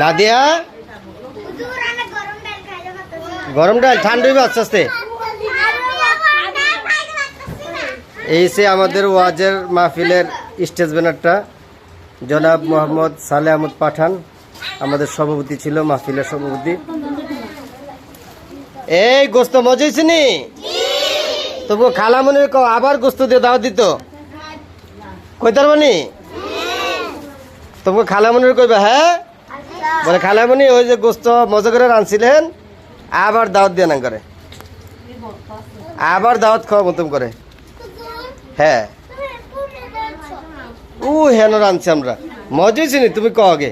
নাদিয়া? গরম ডাল, ঠান্ডা আস্তে আস্তে। এই সে আমাদের ওয়াজের মাহফিলের স্টেজ ব্যানারটা, জনাব মোহাম্মদ সালে আহমদ পাঠান, আমাদের সভাপতি ছিল, মাহফিলের সভাপতি। এই গোস্ত মজা হয়েছে তবু খালামনির কও আবার গোস্ত দিয়ে দাও দিত। কইতার মানে? তবু খালামনির কইবে হ্যাঁ? বলে খালামনি ওই যে গোস্ত মজা করে রাঁধছিলেন আবার দাওয়াত দিয়ে না করে আবার দাওয়াত খাওয়া মতন করে। হ্যাঁ। ও হেন রাঁধছি আমরা। মজা চিনি তুমি কও আগে।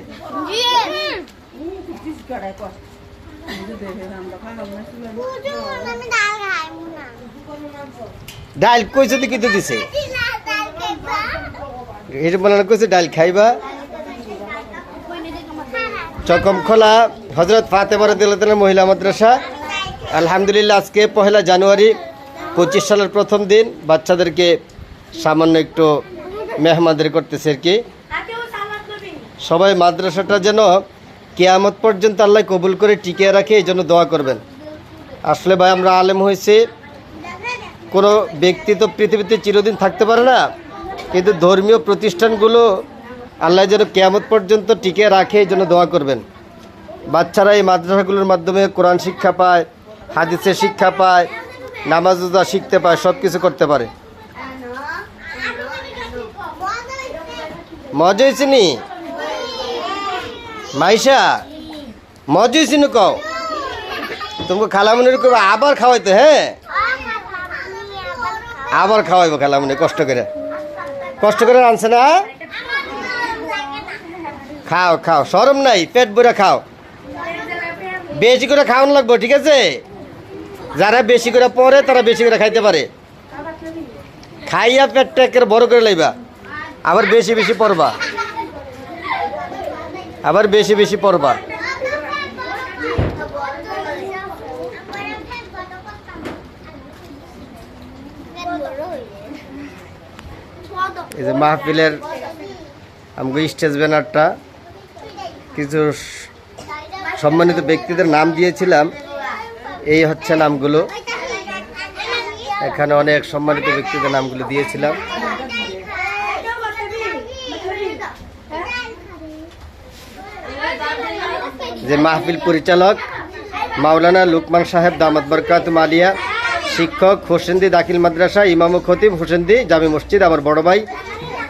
ডাল কইছে তো কিন্তু দিছে? এটা বলে কইছে ডাল খাইবা। চকম খোলা, হজরত ফাতেমার দিল্লাতের মহিলা মাদ্রাসা। আলহামদুলিল্লাহ, আজকে পহেলা জানুয়ারি, পঁচিশ সালের প্রথম দিন। বাচ্চাদেরকে সামান্য একটু মেহমানদারি করতেছে আর কি। সবাই মাদ্রাসাটা যেন কেয়ামত পর্যন্ত আল্লাহ কবুল করে টিকিয়ে রাখে, এই জন্য দোয়া করবেন। আসলে ভাই, আমরা আলেম হয়েছি। কোনো ব্যক্তি তো পৃথিবীতে চিরদিন থাকতে পারে না, কিন্তু ধর্মীয় প্রতিষ্ঠানগুলো আল্লাহ যেন কেয়ামত পর্যন্ত টিকে রাখে, এই জন্য দোয়া করবেন। বাচ্চারা এই মাদ্রাসাগুলোর মাধ্যমে কোরআন শিক্ষা পায়, হাদিসের শিক্ষা পায়, নামাজ শিখতে পায় সব কিছু করতে পারে। মজা হয়েছে নি? মাইশা, মজা কও? তোমাকে খালামনির করব আবার খাওয়াইতে হ্যাঁ? আবার খাওয়াইবো খালামনি, কষ্ট করে। কষ্ট করে আনছে না খাও খাও। সরম নাই, পেট ভরে খাও। বেশি করে খাওয়ান লাগবো, ঠিক আছে? যারা বেশি করে পরে, তারা বেশি করে খাইতে পারে। খাইয়া পেটটা একেবারে বড় করে লাইবা। আবার বেশি বেশি পড়বা আবার বেশি বেশি পড়বা এই যে মাহফিলের আমাকে স্টেজ ব্যানারটা। কিছু সম্মানিত ব্যক্তিদের নাম দিয়েছিলাম। এই হচ্ছে নামগুলো। এখানে অনেক সম্মানিত ব্যক্তিদের নামগুলো দিয়েছিলাম। যে মাহফিল পরিচালক মাওলানা লুকমান সাহেব, দামাত বরকাত মালিয়া, শিক্ষক হোসেন্দি, দাখিল মাদ্রাসা, ইমাম খতিব হোসেন্দি, জামি মসজিদ, আমার বড় ভাই।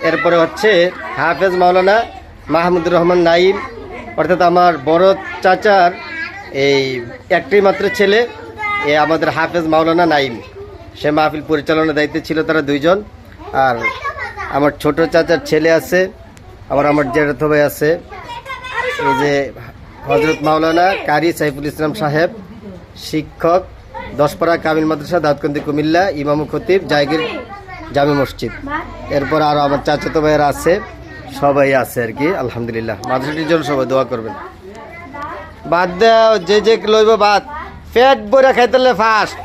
এরপরে হচ্ছে হাফেজ মাওলানা মাহমুদুর রহমান নাইম অর্থাৎ আমার বড় চাচার এই একটাই মাত্র ছেলে, এ আমাদের হাফেজ মাওলানা নাইম। সে মাহফিল পরিচালনার দায়িত্বে ছিল তারা দুইজন। আর আমার ছোট চাচার ছেলে আছে, আবার আমার জেঠাতো ভাই আছে। এই যে হজরত মাওলানা কারি সাইফুল ইসলাম সাহেব, শিক্ষক, দশপাড়া কামিল মাদ্রাসা দাউদকান্দি কুমিল্লা, ইমাম খতিব জায়গির জামি মসজিদ। এরপর আরও আমার চাচাতো ভাইয়েরা আছে। সবাই আছে আর কি আলহামদুলিল্লাহ। মাদ্রাসাটির জন্য সবাই দোয়া করবেন। বাদ দাও যে যে লইব বাদ। পেট বইরা খাইতে ফার্স্ট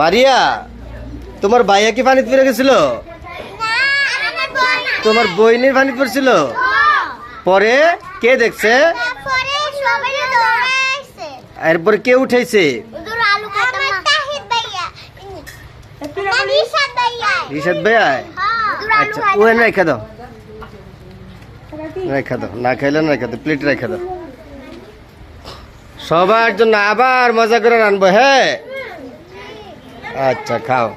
মারিয়া তোমার ভাইয়া কি পানিতে পড়ে গেছিল? তোমার বইনের পানিতে পড়ছিল? পরে কে দেখছে? এরপরে কে উঠেছে রিশাদ ভাইয়া? আচ্ছা ওয়েন রেখে দাও। রেখে। দাও না খাইলে না রেখে দাও প্লেট রেখে দাও। সবার জন্য আবার মজা করে রানবো হ্যাঁ। আচ্ছা খাও।